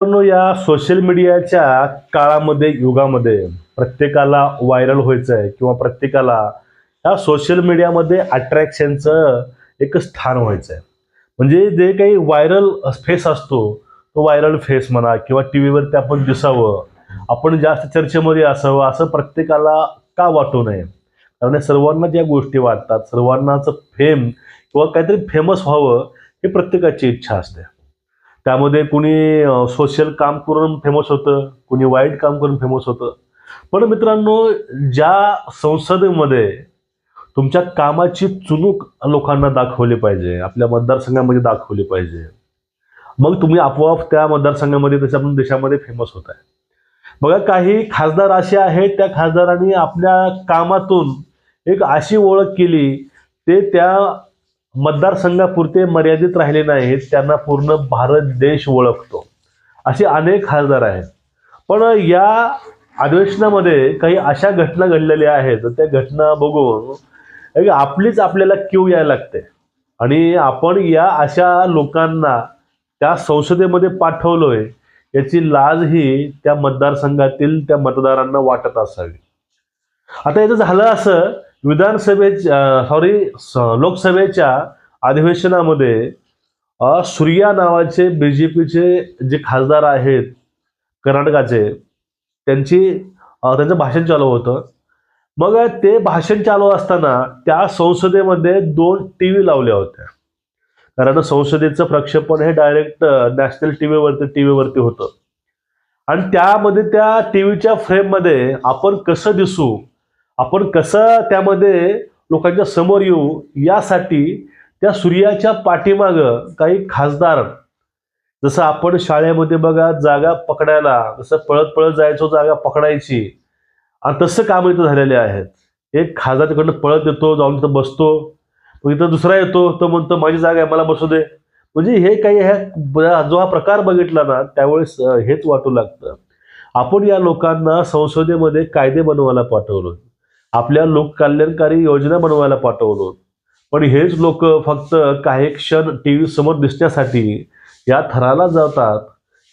या सोशल मीडियाच्या काळामध्ये युगामध्ये प्रत्येकाला व्हायरल व्हायचं आहे किंवा प्रत्येकाला या सोशल मीडियामध्ये अट्रॅक्शनचं एक स्थान व्हायचं आहे म्हणजे जे काही व्हायरल फेस असतो तो व्हायरल फेस म्हणा किंवा टी व्हीवरती आपण दिसावं आपण जास्त चर्चेमध्ये असावं असं प्रत्येकाला का वाटू नये? कारण सर्वांना ज्या गोष्टी वाटतात सर्वांनाच फेम किंवा काहीतरी फेमस व्हावं हे प्रत्येकाची इच्छा असते. त्यामध्ये कुणी सोशल काम करून फेमस होतं कुणी वाईट काम करून फेमस होतं. पण मित्रांनो ज्या संसदेमध्ये तुमच्या कामाची चुनूक लोकांना दाखवली पाहिजे आपल्या मतदारसंघामध्ये दाखवली पाहिजे मग तुम्ही आपोआप त्या मतदारसंघामध्ये त्याच्या देशामध्ये फेमस होत आहे. बघा काही खासदार असे आहेत त्या खासदारांनी आपल्या कामातून एक अशी ओळख केली ते त्या मतदारसंघापुरते मर्यादित राहिले नाहीत त्यांना पूर्ण भारत देश ओळखतो. असे अनेक खासदार आहेत. पण या अधिवेशनामध्ये काही अशा घटना घडलेल्या आहेत त्या घटना बघून आपलीच आपल्याला क्यू यायला लागते. आणि आपण या अशा लोकांना त्या संसदेमध्ये पाठवलोय याची लाज ही त्या मतदारसंघातील त्या मतदारांना वाटत असावी. आता याचं झालं असं विधानसभेच्या सॉरी लोकसभेच्या अधिवेशनामध्ये सूर्या नावाचे बी जे पीचे जे खासदार आहेत कर्नाटकाचे त्यांची त्यांचं भाषण चालू होतं. मग ते भाषण चालू असताना त्या संसदेमध्ये दोन टी व्ही लावल्या होत्या. कारण संसदेचं प्रक्षेपण हे डायरेक्ट नॅशनल टी व्हीवरती टी व्हीवरती होतं. आणि त्यामध्ये त्या टी व्हीच्या फ्रेममध्ये आपण कसं दिसू आपण कसं त्यामध्ये लोकांच्या समोर येऊ यासाठी त्या सूर्याच्या पाठीमागं काही खासदार जसं आपण शाळेमध्ये बघा जागा पकडायला जसं पळत पळत जायचो जागा पकडायची आणि तसं काम इथं झालेले आहेत. एक खासदार तिकडनं पळत येतो जाऊन तिथं बसतो मग इथं दुसरा येतो तो म्हणतो माझी जागा आहे मला बसू दे. म्हणजे हे काही ह्या जो हा प्रकार बघितला ना त्यावेळेस हेच वाटू लागतं. आपण या लोकांना संसदेमध्ये कायदे बनवायला पाठवलो. आपल्या लोककल्याणकारी योजना बनवायला पाठवलो. पण हेच लोक फक्त काही क्षण टी व्ही समोर दिसण्यासाठी या थराला जातात.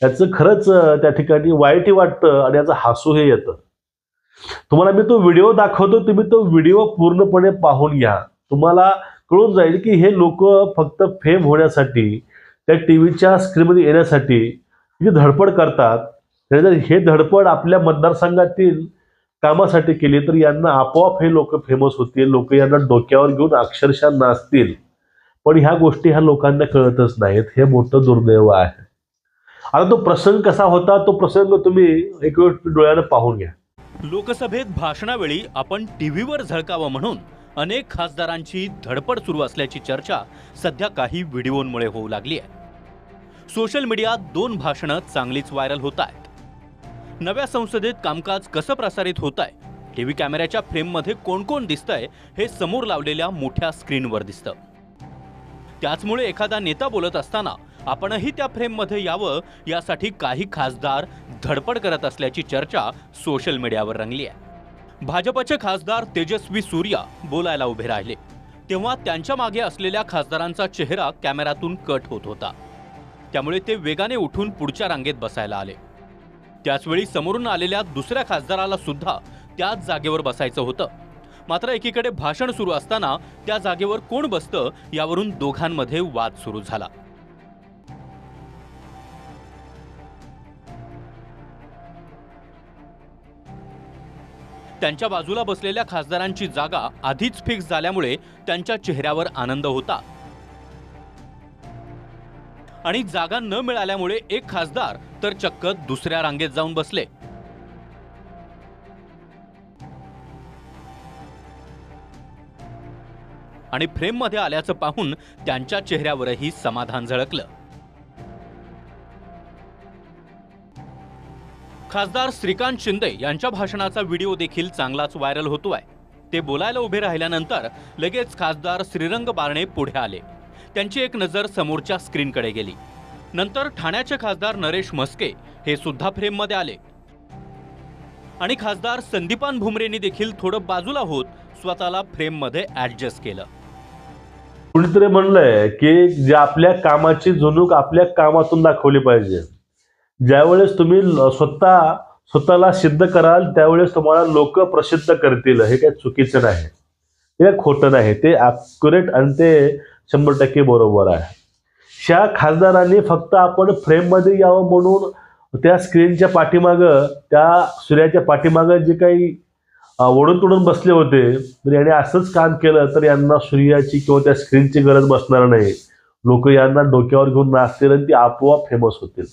याचं खरंच त्या ठिकाणी वाईटही वाटतं आणि याचं हसूही येतं. तुम्हाला मी तो व्हिडिओ दाखवतो तुम्ही तो व्हिडिओ पूर्णपणे पाहून घ्या. तुम्हाला कळून जाईल की हे लोक फक्त फेम होण्यासाठी त्या टी व्हीच्या स्क्रीनमध्ये येण्यासाठी जी धडपड करतात हे धडपड आपल्या मतदारसंघातील कामासाठी केली तर यांना आपोआप हे लोक फेमस होतील लोक यांना डोक्यावर घेऊन अक्षरशः नाचतील. पण ह्या गोष्टी ह्या लोकांना कळतच नाहीत हे मोठं दुर्दैव आहे. आता तो प्रसंग कसा होता तो प्रसंग तुम्ही एक वेळ डोळ्यानं पाहून घ्या. लोकसभेत भाषणावेळी आपण टीव्हीवर झळकावं म्हणून अनेक खासदारांची धडपड सुरू असल्याची चर्चा सध्या काही व्हिडिओंमुळे होऊ लागली आहे. सोशल मीडियात दोन भाषणं चांगलीच व्हायरल होत आहेत. नव्या संसदेत कामकाज कसं प्रसारित होत आहे टी व्ही कॅमेऱ्याच्या फ्रेममध्ये कोण कोण दिसतंय? हे समोर लावलेल्या मोठ्या स्क्रीनवर दिसतं. त्याचमुळे एखादा नेता बोलत असताना आपणही त्या फ्रेममध्ये यावं यासाठी काही खासदार धडपड करत असल्याची चर्चा सोशल मीडियावर रंगली आहे. भाजपचे खासदार तेजस्वी सूर्या बोलायला उभे राहिले. तेव्हा त्यांच्या मागे असलेल्या खासदारांचा चेहरा कॅमेऱ्यातून कट होत होता. त्यामुळे ते वेगाने उठून पुढच्या रांगेत बसायला आले. त्याचवेळी समोरून आलेल्या दुसऱ्या खासदाराला सुद्धा त्याच जागेवर बसायचं होतं. मात्र एकीकडे भाषण सुरू असताना त्या जागेवर कोण बसतं यावरून दोघांमध्ये वाद सुरू झाला. त्यांच्या बाजूला बसलेल्या खासदारांची जागा आधीच फिक्स झाल्यामुळे त्यांच्या चेहऱ्यावर आनंद होता. आणि जागा न मिळाल्यामुळे एक खासदार तर चक्क दुसऱ्या रांगेत जाऊन बसले. आणि फ्रेममध्ये आल्याचं पाहून त्यांच्या चेहऱ्यावरही समाधान झळकलं. खासदार श्रीकांत शिंदे यांच्या भाषणाचा व्हिडिओ देखील चांगलाच व्हायरल होतोय. ते बोलायला उभे राहिल्यानंतर लगेच खासदार श्रीरंग बारणे पुढे आले. त्यांची एक नजर समोरच्या स्क्रीनकडे गेली. नंतर ठाण्याचे खासदार नरेश म्हस्के हे सुद्धा फ्रेममध्ये आले. आणि खासदार संदीपान भुमरेंनी देखील थोडं बाजूला होत स्वतःला फ्रेममध्ये ऍडजस्ट केलं. कुणीतरी म्हणलंय की जे आपल्या कामाची जुनूक आपल्या कामातून दाखवली पाहिजे. ज्यावेळेस तुम्ही स्वतः स्वतःला सिद्ध कराल त्यावेळेस तुम्हाला लोक प्रसिद्ध करतील. हे काही चुकीचं नाही. हे खोटं नाही. ते अॅक्युरेट आणि ते शंभर टक्के बरोबर आहे. ह्या खासदारांनी फक्त आपण फ्रेममध्ये यावं म्हणून त्या स्क्रीनच्या पाठीमागं त्या सूर्याच्या पाठीमागं जे काही ओढून तोडून बसले होते तर याने असंच काम केलं तर यांना सूर्याची किंवा त्या स्क्रीनची गरज बसणार नाही. लोक यांना डोक्यावर घेऊन नाचतील आणि ती आपोआप फेमस होतील.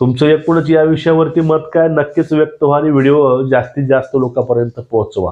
तुमचं एकूणच या विषयावरती मत काय? नक्कीच व्यक्त व्हा आणि व्हिडिओ जास्तीत जास्त लोकांपर्यंत पोहोचवा.